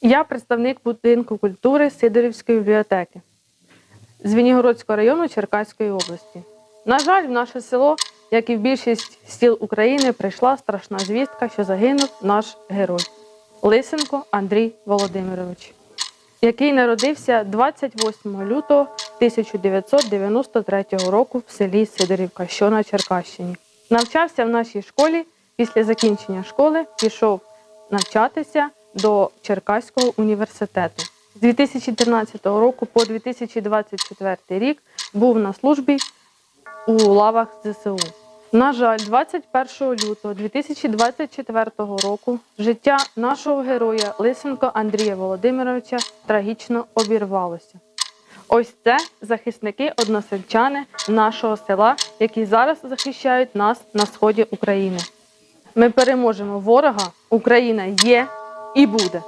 Я представник будинку культури Сидорівської бібліотеки з Вінігородського району Черкаської області. На жаль, в наше село, як і в більшість сіл України, прийшла страшна звістка, що загинув наш герой Лисенко Андрій Володимирович, який народився 28 лютого 1993 року в селі Сидорівка, що на Черкащині. Навчався в нашій школі. Після закінчення школи пішов навчатися до Черкаського університету. З 2013 року по 2024 рік був на службі у лавах ЗСУ. На жаль, 21 лютого 2024 року життя нашого героя Лисенко Андрія Володимировича трагічно обірвалося. Ось це захисники односельчани нашого села, які зараз захищають нас на сході України. Ми переможемо ворога. Україна є і буде.